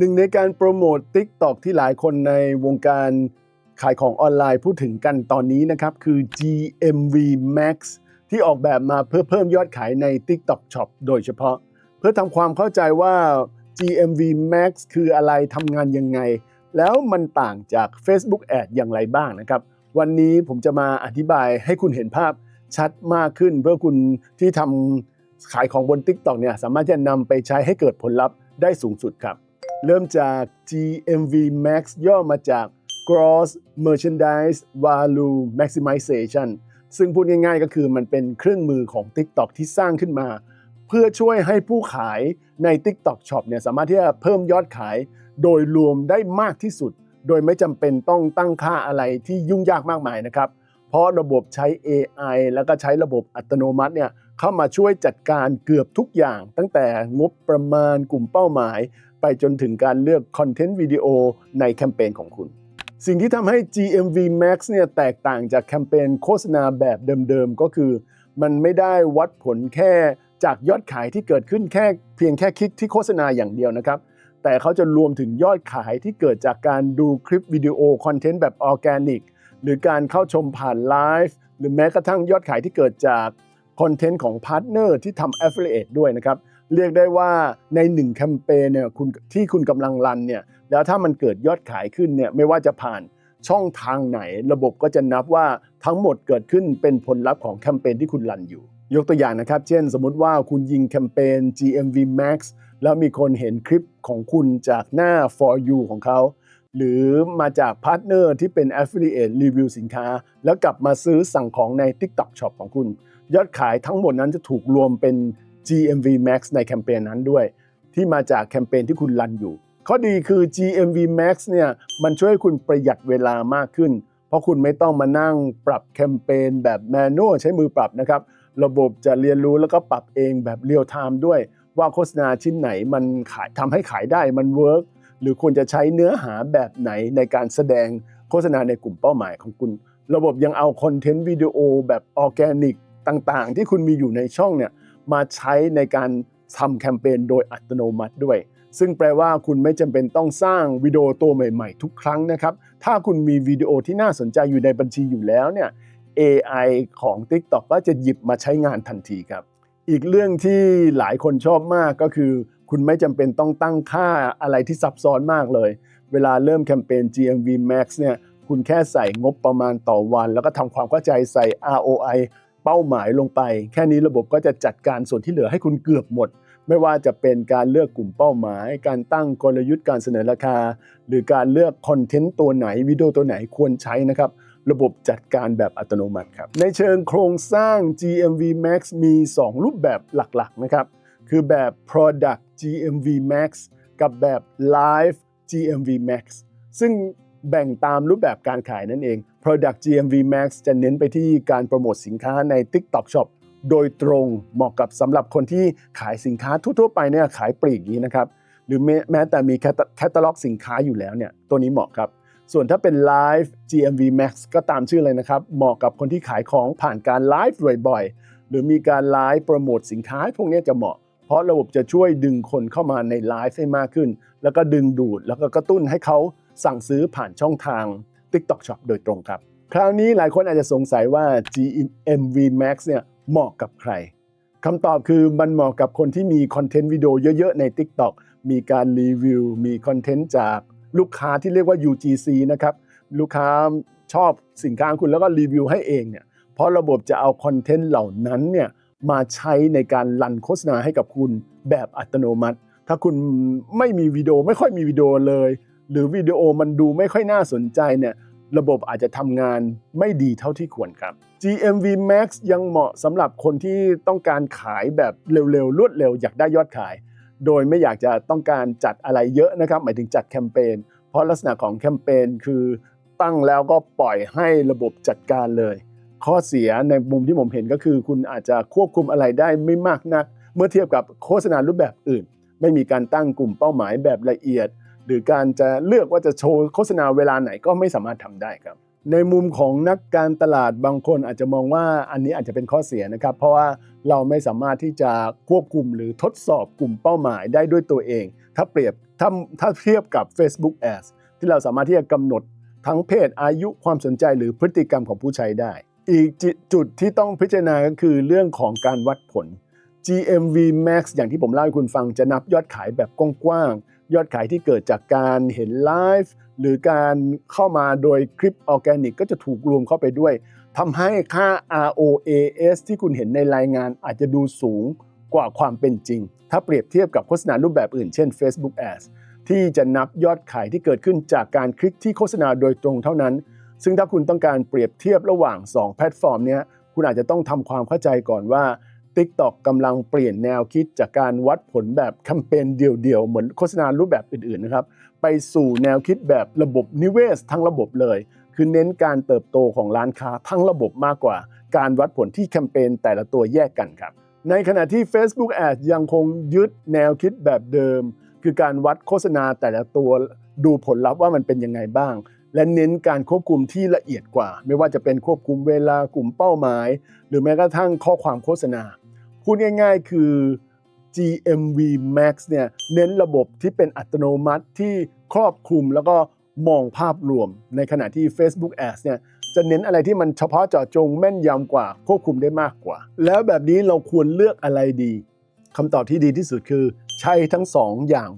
หนึ่งในการโปรโมท TikTok ที่หลายคนในวงการขายของออนไลน์พูดถึงกันตอนนี้นะครับ คือ GMV Max ที่ออกแบบมาเพื่อเพิ่มยอดขายใน TikTok Shop โดยเฉพาะ เพื่อทำความเข้าใจว่า GMV Max คืออะไรทำงานยังไง แล้วมันต่างจาก Facebook Ad อย่างไรบ้างนะครับ วันนี้ผมจะมาอธิบายให้คุณเห็นภาพชัดมากขึ้น เพื่อคุณที่ทำขายของบน TikTok เนี่ยสามารถจะนำไปใช้ให้เกิดผลลัพธ์ได้สูงสุดครับ เริ่มจาก GMV Max ย่อมาจาก Gross Merchandise Value Maximization ซึ่งพูดง่ายๆก็คือมันเป็นเครื่องมือของ TikTok ที่สร้างขึ้นมา เพื่อช่วยให้ผู้ขายใน TikTok Shop เนี่ยสามารถที่จะเพิ่มยอดขาย โดยรวมได้มากที่สุด โดยไม่จำเป็นต้องตั้งค่าอะไรที่ยุ่งยากมากมายนะครับ เพราะระบบใช้ AI แล้วก็ใช้ระบบอัตโนมัติเนี่ยเข้ามาช่วยจัดการเกือบทุกอย่าง ตั้งแต่งบประมาณกลุ่มเป้าหมาย ไปจนถึงการเลือกคอนเทนต์วิดีโอในแคมเปญของคุณ สิ่งที่ทำให้ GMV Max เนี่ยแตกต่างจากแคมเปญโฆษณาแบบเดิมๆ ก็คือ มันไม่ได้วัดผลแค่จากยอดขายที่เกิดขึ้นแค่เพียงแค่คลิกที่โฆษณาอย่างเดียวนะครับ แต่เขาจะรวมถึงยอดขายที่เกิดจากการดูคลิปวิดีโอคอนเทนต์แบบออร์แกนิกหรือการเข้าชมผ่านไลฟ์หรือแม้กระทั่งยอดขายที่เกิดจาก คอนเทนต์ของพาร์ทเนอร์ที่ทำ Affiliate ด้วยนะครับ เรียกได้ว่าในหนึ่งแคมเปญเนี่ยคุณที่คุณกำลังรันเนี่ยแล้วถ้ามันเกิดยอดขายขึ้นเนี่ยไม่ว่าจะผ่านช่องทางไหน ระบบก็จะนับว่าทั้งหมดเกิดขึ้นเป็นผลลัพธ์ของแคมเปญที่คุณรันอยู่ ยกตัวอย่างนะครับ เช่น สมมติว่าคุณยิงแคมเปญ GMV Max แล้วมีคนเห็นคลิปของคุณจากหน้า For You ของเขา หรือมาจากพาร์ทเนอร์ที่เป็น Affiliate รีวิวสินค้า แล้วกลับมาซื้อสั่งของใน TikTok Shop ของคุณ ยอดขายทั้งหมดนั้นจะถูกรวมเป็น GMV Max ในแคมเปญนั้นด้วย ที่มาจากแคมเปญที่คุณรันอยู่ ข้อดีคือ GMV Max เนี่ยมันช่วยให้คุณประหยัดเวลามากขึ้น เพราะคุณไม่ต้องมานั่งปรับแคมเปญแบบแมนนวลใช้มือปรับนะครับ ระบบจะเรียนรู้แล้วก็ปรับเองแบบเรียลไทม์ด้วย ว่าโฆษณาชิ้นไหนมันขายทำให้ขายได้มันเวิร์กหรือควรจะใช้เนื้อหาแบบไหนในการแสดงโฆษณาในกลุ่มเป้าหมายของคุณ ระบบยังเอาคอนเทนต์วิดีโอแบบออร์แกนิก ต่างๆ ที่คุณมีอยู่ในช่องเนี่ยมาใช้ในการทำแคมเปญโดยอัตโนมัติด้วย ซึ่งแปลว่าคุณไม่จำเป็นต้องสร้างวิดีโอตัวใหม่ๆ ทุกครั้งนะครับ ถ้าคุณมีวิดีโอที่น่าสนใจอยู่ในบัญชีอยู่แล้วเนี่ย AI ของ TikTok ก็จะหยิบมาใช้งานทันทีครับ อีกเรื่องที่หลายคนชอบมากก็คือ คุณไม่จำเป็นต้องตั้งค่าอะไรที่ซับซ้อนมากเลย เวลาเริ่มแคมเปญ GMV Max เนี่ยคุณแค่ใส่งบประมาณต่อวัน แล้วก็ทำความเข้าใจใส่ ROI เป้าหมายลงไป แค่นี้ระบบก็จะจัดการส่วนที่เหลือให้คุณเกือบหมด ไม่ว่าจะเป็นการเลือกกลุ่มเป้าหมาย การตั้งกลยุทธ์การเสนอราคา หรือการเลือกคอนเทนต์ตัวไหนวิดีโอตัวไหนควรใช้นะครับระบบจัดการแบบอัตโนมัติครับ ในเชิงโครงสร้าง GMV Max มี 2 รูปแบบหลักๆนะครับ คือแบบ Product GMV Max กับแบบ Live GMV Max ซึ่งแบ่งตามรูปแบบการขายนั่นเอง Product GMV Max จะเน้นไปที่การโปรโมทสินค้าใน TikTok Shop โดยตรงเหมาะกับสำหรับคนที่ขายสินค้าทั่วๆไปเนี่ยขายปลีกนี้นะครับ หรือแม้แม้แต่มีแคตตาล็อกสินค้าอยู่แล้วเนี่ยตัวนี้เหมาะครับส่วนถ้าเป็น Live GMV Max ก็ตามชื่อเลยนะครับ เหมาะกับคนที่ขายของผ่านการไลฟ์บ่อยๆ หรือมีการไลฟ์โปรโมทสินค้าพวกนี้จะเหมาะ เพราะระบบจะช่วยดึงคนเข้ามาในไลฟ์ให้มากขึ้น แล้วก็ดึงดูด แล้วก็กระตุ้นให้เขาสั่งซื้อผ่านช่องทาง TikTok Shop โดยตรงครับ คราวนี้หลายคนอาจจะสงสัยว่า GMV Max เนี่ยเหมาะกับใครคำตอบคือมันเหมาะกับคนที่มีคอนเทนต์วิดีโอเยอะๆ ใน TikTok มีการรีวิว มีคอนเทนต์จากลูกค้าที่เรียกว่า UGC นะครับ ลูกค้าชอบสินค้าคุณแล้วก็รีวิวให้เองเนี่ย เพราะระบบจะเอาคอนเทนต์เหล่านั้นเนี่ยมาใช้ในการรันโฆษณาให้กับคุณแบบอัตโนมัติ ถ้าคุณไม่มีวิดีโอไม่ค่อยมีวิดีโอเลย หรือวิดีโอมันดูไม่ค่อยน่าสนใจเนี่ยระบบอาจจะทำงานไม่ดีเท่าที่ควรครับ GMV Max ยังเหมาะสำหรับคนที่ต้องการขายแบบเร็วๆ รวดเร็วอยากได้ยอดขาย โดยไม่อยากจะต้องการจัดอะไรเยอะนะครับ หมายถึงจัดแคมเปญ เพราะลักษณะของแคมเปญคือตั้งแล้วก็ปล่อยให้ระบบจัดการเลย ข้อเสียในมุมที่ผมเห็นก็คือ คุณอาจจะควบคุมอะไรได้ไม่มากนัก เมื่อเทียบกับโฆษณารูปแบบอื่น ไม่มีการตั้งกลุ่มเป้าหมายแบบละเอียด หรือการจะเลือกว่าจะโชว์โฆษณาเวลาไหนก็ไม่สามารถทำได้ครับ ในมุมของนักการตลาดบางคนอาจจะมองว่าอันนี้อาจจะเป็นข้อเสียนะครับ เพราะว่าเราไม่สามารถที่จะควบคุมหรือทดสอบกลุ่มเป้าหมายได้ด้วยตัวเอง ถ้าเปรียบถ้าถ้าเทียบกับ Facebook Ads ที่เราสามารถที่จะกำหนดทั้งเพศอายุความสนใจหรือพฤติกรรมของผู้ใช้ได้ อีกจ,จุดที่ต้องพิจารณาก็คือเรื่องของการวัดผล GMV Max อย่างที่ผมเล่าให้คุณฟังจะนับยอดขายแบบกว้างๆ ยอดขายที่เกิดจากการเห็นไลฟ์หรือการเข้ามาโดยคลิปออร์แกนิกก็จะถูกรวมเข้าไปด้วยทำให้ค่า ROAS ที่คุณเห็นในรายงานอาจจะดูสูงกว่าความเป็นจริง ถ้าเปรียบเทียบกับโฆษณารูปแบบอื่น เช่น Facebook Ads ที่จะนับยอดขายที่เกิดขึ้นจากการคลิกที่โฆษณาโดยตรงเท่านั้น ซึ่งถ้าคุณต้องการเปรียบเทียบระหว่าง 2 แพลตฟอร์มเนี้ยคุณอาจจะต้องทำความเข้าใจก่อนว่า TikTok กำลังเปลี่ยนแนวคิดจากการวัดผลแบบแคมเปญเดี่ยวๆ เหมือนโฆษณารูปแบบอื่นๆนะครับ ไปสู่แนวคิดแบบระบบนิเวศทั้งระบบเลย คือเน้นการเติบโตของร้านค้าทั้งระบบมากกว่า การวัดผลที่แคมเปญแต่ละตัวแยกกันครับ ในขณะที่ Facebook Ads ยังคงยึดแนวคิดแบบเดิม คือการวัดโฆษณาแต่ละตัวดูผลลัพธ์ว่ามันเป็นยังไงบ้างและเน้นการควบคุมที่ละเอียดกว่า ไม่ว่าจะเป็นควบคุมเวลากลุ่มเป้าหมาย หรือแม้กระทั่งข้อความโฆษณา พูดง่ายๆคือ GMV Max เนี่ยเน้นระบบที่เป็นอัตโนมัติที่ครอบคลุมแล้วก็มองภาพรวม ในขณะที่ Facebook Ads เนี่ยจะเน้นอะไรที่มันเฉพาะเจาะจงแม่นยำกว่าควบคุมได้มากกว่า แล้วแบบนี้เราควรเลือกอะไรดีคำตอบที่ดีที่สุดคือ ใช้ทั้งสองอย่าง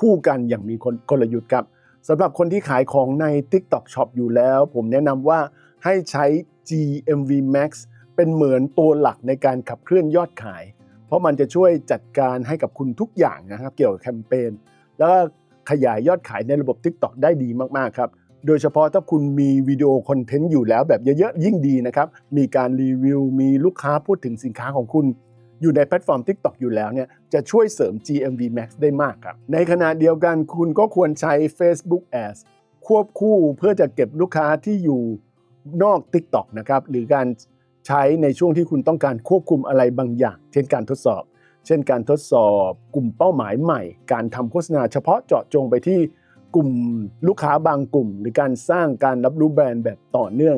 คู่กันอย่างมีกลยุทธ์ครับสำหรับคนที่ขายของใน TikTok Shop อยู่แล้ว ผมแนะนำว่าให้ใช้ GMV Max เป็นเหมือนตัวหลักในการขับเคลื่อนยอดขาย เพราะมันจะช่วยจัดการให้กับคุณทุกอย่างนะครับ เกี่ยวกับแคมเปญแล้วก็ขยายยอดขายในระบบ TikTok ได้ดีมากๆครับโดยเฉพาะถ้าคุณมีวิดีโอคอนเทนต์อยู่แล้วแบบเยอะๆ ยิ่งดีนะครับ มีการรีวิว มีลูกค้าพูดถึงสินค้าของคุณ อยู่ในแพลตฟอร์ม TikTok อยู่แล้วเนี่ยจะช่วยเสริม GMV Max ได้มากครับ ในขณะเดียวกันคุณก็ควรใช้ Facebook Ads ควบคู่เพื่อจะเก็บลูกค้าที่อยู่นอก TikTok นะครับ หรือการ ใช้ในช่วงที่คุณต้องการควบคุมอะไรบางอย่าง เช่นการทดสอบ เช่นการทดสอบกลุ่มเป้าหมายใหม่ การทำโฆษณาเฉพาะเจาะจงไปที่กลุ่มลูกค้าบางกลุ่ม หรือการสร้างการรับรู้แบรนด์แบบต่อเนื่อง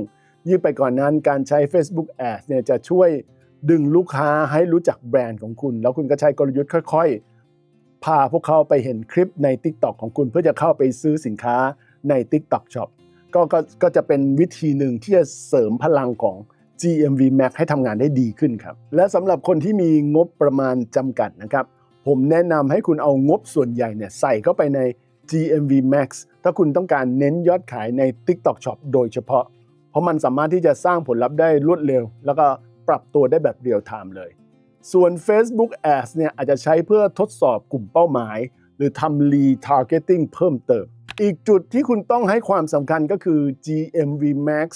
ยิ่งไปก่อนนั้นการใช้ Facebook Ads เนี่ยจะช่วยดึงลูกค้าให้รู้จักแบรนด์ของคุณ แล้วคุณก็ใช้กลยุทธ์ค่อยๆ พาพวกเขาไปเห็นคลิปใน TikTok ของคุณเพื่อจะเข้าไปซื้อสินค้าใน TikTok Shop ก็ก็ก็จะเป็นวิธีหนึ่งที่จะเสริมพลังของ GMV Max ให้ทำงานได้ดีขึ้นครับ และสำหรับคนที่มีงบประมาณจำกัดนะครับ ผมแนะนำให้คุณเอางบส่วนใหญ่เนี่ยใส่เข้าไปใน GMV Max ถ้าคุณต้องการเน้นยอดขายใน TikTok Shop โดยเฉพาะ เพราะมันสามารถที่จะสร้างผลลัพธ์ได้รวดเร็ว แล้วก็ปรับตัวได้แบบเรียลไทม์เลย ส่วน Facebook Ads เนี่ยอาจจะใช้เพื่อทดสอบกลุ่มเป้าหมาย หรือทำ retargeting เพิ่มเติม อีกจุดที่คุณต้องให้ความสำคัญก็คือ GMV Max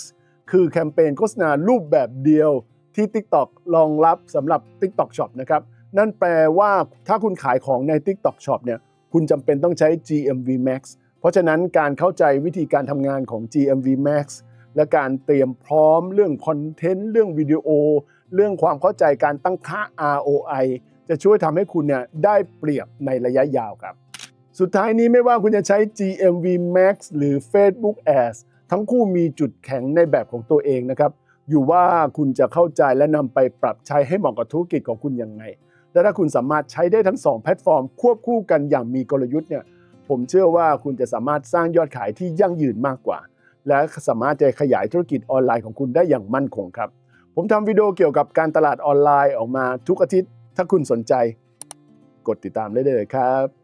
คือแคมเปญโฆษณารูปแบบเดียวที่ TikTok รองรับสำหรับ TikTok Shop นะครับนั่นแปลว่าถ้าคุณขายของใน TikTok Shop เนี่ยคุณจำเป็นต้องใช้ GMV Max เพราะฉะนั้นการเข้าใจวิธีการทำงานของ GMV Max และการเตรียมพร้อมเรื่องคอนเทนต์เรื่องวิดีโอ เรื่องความเข้าใจการตั้งค่า ROI จะช่วยทำให้คุณเนี่ยได้เปรียบในระยะยาวครับ สุดท้ายนี้ไม่ว่าคุณจะใช้ GMV Max หรือ Facebook Ads ทั้งคู่มีจุดแข็งในแบบของตัวเองนะครับ อยู่ว่าคุณจะเข้าใจและนำไปปรับใช้ให้เหมาะกับธุรกิจของคุณยังไง และถ้าคุณสามารถใช้ได้ทั้ง 2 แพลตฟอร์ม ควบคู่กันอย่างมีกลยุทธ์เนี่ย ผมเชื่อว่าคุณจะสามารถสร้างยอดขายที่ยั่งยืนมากกว่า และสามารถจะขยายธุรกิจออนไลน์ของคุณได้อย่างมั่นคงครับ ผมทำวิดีโอเกี่ยวกับการตลาดออนไลน์ออกมาทุกอาทิตย์ ถ้าคุณสนใจ กดติดตามได้เลยครับ